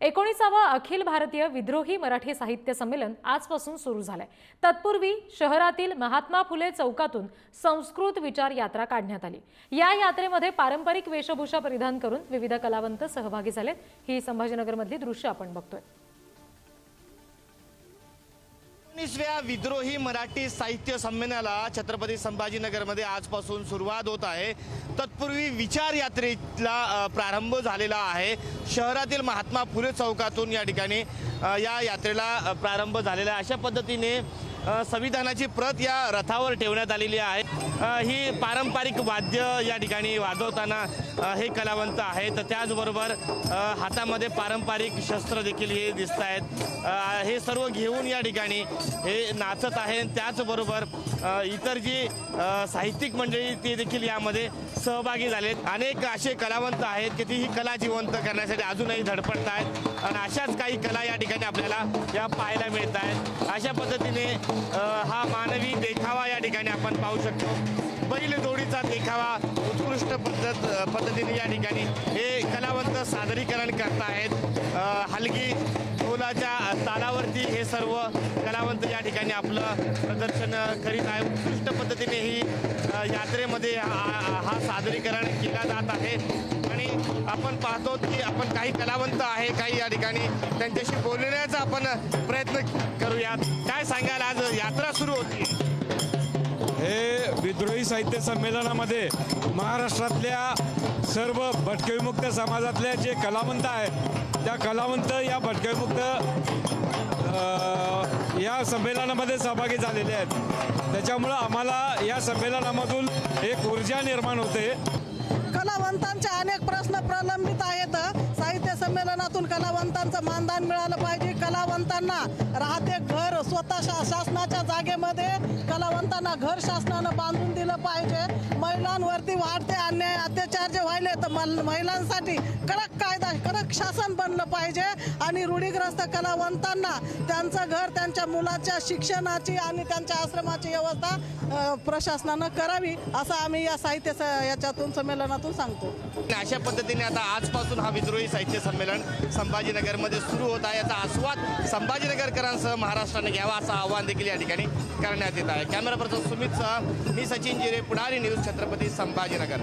एकोणीसावं अखिल भारतीय विद्रोही मराठी साहित्य संमेलन आजपासून सुरू झालंय. तत्पूर्वी शहरातील महात्मा फुले चौकातून संस्कृत विचार यात्रा काढण्यात आली. या यात्रेमध्ये पारंपरिक वेशभूषा परिधान करून विविध कलावंत सहभागी झालेत. ही संभाजीनगरमधली दृश्य आपण बघतोय. एकोणीसव्या विद्रोही मराठी साहित्य संमेलनाला छत्रपती संभाजीनगरमध्ये आजपासून सुरुवात होत आहे. तत्पूर्वी विचार यात्रेला प्रारंभ झालेला आहे. शहरातील महात्मा फुले चौकातून या ठिकाणी या यात्रेला प्रारंभ झालेला आहे. अशा पद्धतीने संविधानाची प्रत या रथावर ठेवण्यात आलेली आहे. ही पारंपरिक वाद्य या ठिकाणी वाजवताना हे कलावंत आहेत. त्याचबरोबर हातामध्ये पारंपरिक शस्त्र देखील हे दिसत आहेत. हे सर्व घेऊन या ठिकाणी हे नाचत आहे. त्याचबरोबर इतर जी साहित्यिक मंडळी ते देखील यामध्ये सहभागी झालेत. अनेक असे कलावंत आहेत की ती ही कला जिवंत करण्यासाठी अजूनही धडपडत आहेत आणि अशाच काही कला या ठिकाणी आपल्याला या पाहायला मिळत आहेत अशा पद्धतीने हा मानवी देखावा या ठिकाणी आपण पाहू शकतो. बैल जोडीचा देखावा उत्कृष्ट पद्धत पद्धतीने या ठिकाणी हे कलावंत सादरीकरण करत आहेत. हलगी ढोलाच्या तालावरती हे सर्व कलावंत या ठिकाणी आपलं प्रदर्शन करीत आहे उत्कृष्ट पद्धतीने ही यात्रेमध्ये हा हा सादरीकरण केला जात आहे. आणि आपण पाहतो की आपण काही कलावंत आहे काही या ठिकाणी त्यांच्याशी बोलण्याचा आपण प्रयत्न करूयात. काय सांगायला आज? साहित्य संमेलनामध्ये महाराष्ट्रातल्या सर्व भटकेविमुक्त समाजातल्या जे कलावंत आहेत त्या कलावंत या भटकेविमुक्त या संमेलनामध्ये सहभागी झालेले आहेत. त्याच्यामुळं आम्हाला या संमेलनामधून एक ऊर्जा निर्माण होते. कलावंतांचे अनेक प्रश्न प्रलंबित आहेत. साहित्य संमेलनातून कलावंतांचं मानधन मिळालं पाहिजे. कलावंतांना राहते घर स्वतः शा शासनाच्या जागेमध्ये. कलावंतांना घर शासनानं बांधून दिलं पाहिजे महिलांवरती वाढते अन्याय अत्याचार जे व्हायले तर मल- महिलांसाठी कडक कायदा कडक शासन बनलं पाहिजे. आणि रूढीग्रस्त कलावंतांना त्यांचं घर त्यांच्या मुलाच्या शिक्षणाची आणि त्यांच्या आश्रमाची व्यवस्था प्रशासनानं करावी असं आम्ही या साहित्य याच्यातून संमेलनातून सांगतो. अशा पद्धतीने आता आजपासून हा विद्रोही साहित्य संमेलन संभाजीनगरमध्ये सुरू होत आहे. याचा आस्वाद संभाजीनगरकरांसह महाराष्ट्राने घ्यावा असं आवाहन देखील या ठिकाणी करण्यात येत आहे. कॅमेरा पर्सन सुमितसह मी सचिन जिरे पुढारी न्यूज छत्रपती संभाजीनगर